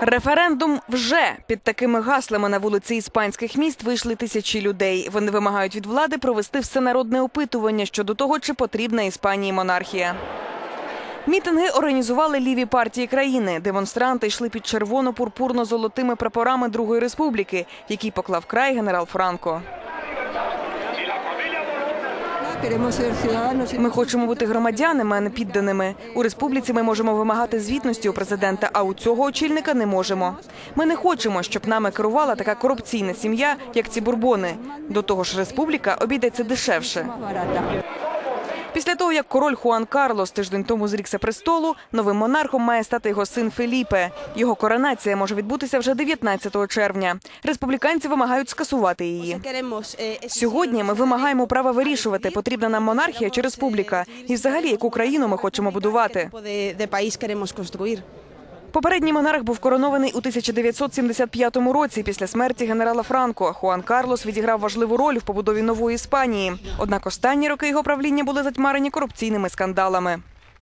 Референдум вже під такими гаслами на вулиці іспанських міст вийшли тисячі людей. Вони вимагають від влади провести всенародне опитування щодо того, чи потрібна Іспанії монархія. Мітинги організували ліві партії країни. Демонстранти йшли під червоно-пурпурно-золотими прапорами Другої республіки, який поклав край генерал Франко. Ми хочемо бути громадянами, а не підданими. У республіці ми можемо вимагати звітності у президента, а у цього очільника не можемо. Ми не хочемо, щоб нами керувала така корупційна сім'я, як ці бурбони. До того ж, республіка обійдеться дешевше. Після того, як король Хуан Карлос тиждень тому зрікся престолу, новим монархом має стати його син Феліпе. Його коронація може відбутися вже 19 червня. Республіканці вимагають скасувати її. Сьогодні ми вимагаємо права вирішувати, потрібна нам монархія чи республіка, і взагалі яку країну ми хочемо будувати. Попередній монарх був коронований у 1975 році після смерті генерала Франко. Хуан Карлос відіграв важливу роль в побудові нової Іспанії. Однак останні роки його правління були затьмарені корупційними скандалами.